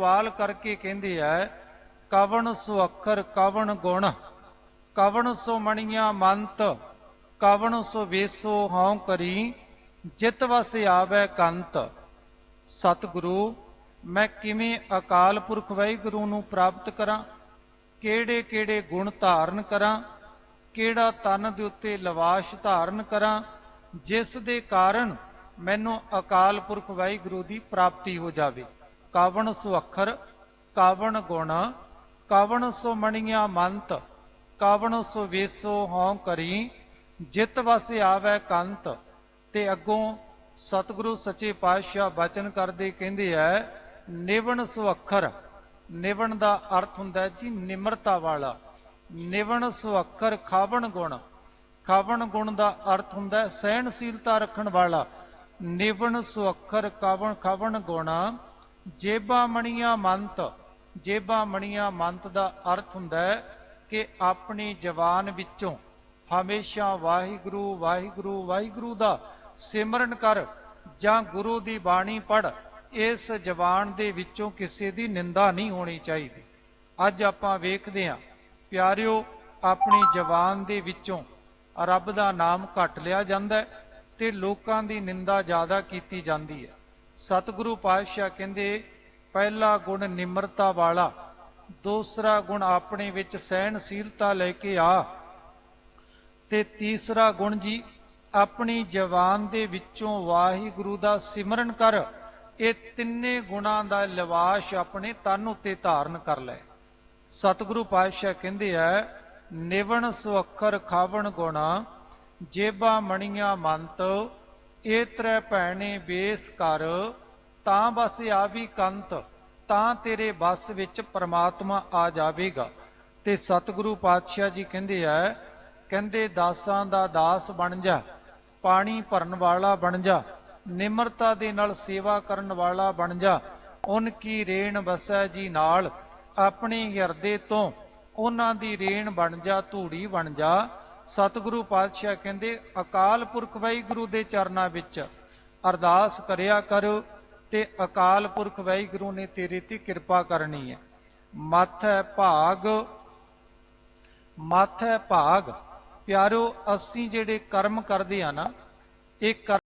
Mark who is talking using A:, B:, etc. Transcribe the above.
A: ਸਵਾਲ ਕਰਕੇ ਕਹਿੰਦੇ ਹੈ, ਕਵਣ ਸੋ ਅੱਖਰ, ਕਵਣ ਗੁਣ, ਕਵਣ ਸੋ ਮਣੀਆਂ ਮੰਤ, ਕਵਣ ਸੋ ਵੇਸੋ ਹਉ ਕਰੀ, ਜਿਤ ਵਸ ਆਵੈ ਕੰਤ। ਸਤਿਗੁਰੂ, ਮੈਂ ਕਿਵੇਂ ਅਕਾਲ ਪੁਰਖ ਵਾਹਿਗੁਰੂ ਨੂੰ ਪ੍ਰਾਪਤ ਕਰਾਂ? ਕਿਹੜੇ ਕਿਹੜੇ ਗੁਣ ਧਾਰਨ ਕਰਾਂ? ਕਿਹੜਾ ਤਨ ਦੇ ਉੱਤੇ ਲਵਾਸ਼ ਧਾਰਨ ਕਰਾਂ? ਜਿਸ ਦੇ ਕਾਰਨ ਮੈਨੂੰ ਅਕਾਲ ਪੁਰਖ ਵਾਹਿਗੁਰੂ ਦੀ ਪ੍ਰਾਪਤੀ ਹੋ ਜਾਵੇ। ਕਾਵਣ ਸੋ ਅੱਖਰ, ਕਾਵਣ ਗੁਣ, ਕਾਵਣ ਸੋ ਮਣੀਆਂ ਮੰਤ, ਕਾਵਣ ਸੋ ਵੇਸੋ ਹਉ ਕਰੀ, ਜਿਤ ਵਸ ਆਵੈ ਕੰਤ, ਤੇ ਅੱਗੋਂ ਸਤਿਗੁਰੂ ਸੱਚੇ ਪਾਤਸ਼ਾਹ ਬਚਨ ਕਰਦੇ ਕਹਿੰਦੇ ਐ, ਨਿਵਣ ਸੋ ਨਿਵਣ ਦਾ ਅਰਥ ਹੁੰਦਾ ਜੀ ਨਿਮਰਤਾ ਵਾਲਾ, ਨਿਵਣ ਸੋ ਖਾਵਣ ਗੁਣ ਖਾਵਣ ਗੁਣ ਦਾ ਅਰਥ ਹੁੰਦਾ ਸਹਿਣਸ਼ੀਲਤਾ ਰੱਖਣ ਵਾਲਾ, ਨਿਵਣ ਸੋ ਅੱਖਰ, ਕਾਵਣ ਖਾਵਣ ਗੁਣ ਜੇਬਾ ਮਣੀਆਂ ਮੰਤ। ਜੇਬਾ ਮਣੀਆਂ ਮੰਤ ਦਾ ਅਰਥ ਹੁੰਦਾ ਹੈ ਕਿ ਆਪਣੀ ਜ਼ਬਾਨ ਵਿੱਚੋਂ ਹਮੇਸ਼ਾ ਵਾਹਿਗੁਰੂ ਵਾਹਿਗੁਰੂ ਵਾਹਿਗੁਰੂ ਦਾ ਸਿਮਰਨ ਕਰ ਜਾਂ ਗੁਰੂ ਦੀ ਬਾਣੀ ਪੜ ਇਸ ਜ਼ਬਾਨ ਦੇ ਵਿੱਚੋਂ ਕਿਸੇ ਦੀ ਨਿੰਦਾ ਨਹੀਂ ਹੋਣੀ ਚਾਹੀਦੀ। ਅੱਜ ਆਪਾਂ ਵੇਖਦੇ ਹਾਂ, ਪਿਆਰਿਓ, ਆਪਣੀ ਜ਼ਬਾਨ ਦੇ ਵਿੱਚੋਂ ਰੱਬ ਦਾ ਨਾਮ ਘੱਟ ਲਿਆ ਜਾਂਦਾ ਹੈ ਤੇ ਲੋਕਾਂ ਦੀ ਨਿੰਦਾ ਜ਼ਿਆਦਾ ਕੀਤੀ ਜਾਂਦੀ ਹੈ। ਸਤਿਗੁਰੂ ਪਾਤਸ਼ਾਹ ਕਹਿੰਦੇ, ਪਹਿਲਾ ਗੁਣ ਨਿਮਰਤਾ ਵਾਲਾ, ਦੂਸਰਾ ਗੁਣ ਆਪਣੇ ਵਿੱਚ ਸਹਿਣਸ਼ੀਲਤਾ ਲੈ ਕੇ ਆ। ਤੇ ਤੀਸਰਾ ਗੁਣ ਜੀ, ਆਪਣੀ ਜ਼ਬਾਨ ਦੇ ਵਿੱਚੋਂ ਵਾਹਿਗੁਰੂ ਦਾ ਸਿਮਰਨ ਕਰ, ਇਹ ਤਿੰਨੇ ਗੁਣਾਂ ਦਾ ਲਿਵਾਸ਼ ਆਪਣੇ ਤਨ ਉੱਤੇ ਧਾਰਨ ਕਰ ਲੈ। ਸਤਿਗੁਰੂ ਪਾਤਸ਼ਾਹ ਕਹਿੰਦੇ ਆ, ਨਿਵਣ ਸੋ ਖਾਵਣ ਗੁਣਾ, ਜੇਬਾ ਮਣੀਆਂ ਮੰਤ ਇਹ ਤ੍ਰੈ ਭੈਣੇ ਬੇਸ ਕਰ, ਤਾਂ ਬਸ ਆਵੀ ਕੰਤ, ਤਾਂ ਤੇਰੇ ਬਸ ਵਿੱਚ ਪ੍ਰਮਾਤਮਾ ਆ ਜਾਵੇਗਾ। ਤੇ ਸਤਿਗੁਰੂ ਪਾਤਸ਼ਾਹ ਜੀ ਕਹਿੰਦੇ ਆ, ਕਹਿੰਦੇ ਦਾਸਾਂ ਦਾ ਦਾਸ ਬਣ ਜਾ, ਪਾਣੀ ਭਰਨ ਵਾਲਾ ਬਣ ਜਾ, ਨਿਮਰਤਾ ਦੇ ਨਾਲ ਸੇਵਾ ਕਰਨ ਵਾਲਾ ਬਣ ਜਾ, ਉਨ ਕੀ ਰੇਣ ਵਸੈ ਜੀ ਨਾਲ, ਆਪਣੇ ਹਿਰਦੇ ਤੋਂ, ਉਹਨਾਂ ਦੀ ਰੇਣ ਬਣ ਜਾ, ਧੂੜੀ ਬਣ ਜਾ ਸਤਿਗੁਰੂ ਪਾਤਸ਼ਾਹ ਕਹਿੰਦੇ, ਅਕਾਲ ਪੁਰਖ ਵਾਹਿਗੁਰੂ ਦੇ ਚਰਨਾਂ ਵਿੱਚ ਅਰਦਾਸ ਕਰਿਆ ਕਰੋ ਤੇ ਅਕਾਲ ਪੁਰਖ ਵਾਹਿਗੁਰੂ ਨੇ ਤੇਰੇ ਤੇ ਕਿਰਪਾ ਕਰਨੀ ਹੈ। ਮੱਥ ਹੈ ਭਾਗ, ਮੱਥ ਹੈ ਭਾਗ। ਪਿਆਰੋ, ਅਸੀਂ ਜਿਹੜੇ ਕਰਮ ਕਰਦੇ ਆ ਨਾ, ਇਹ ਕਰਮ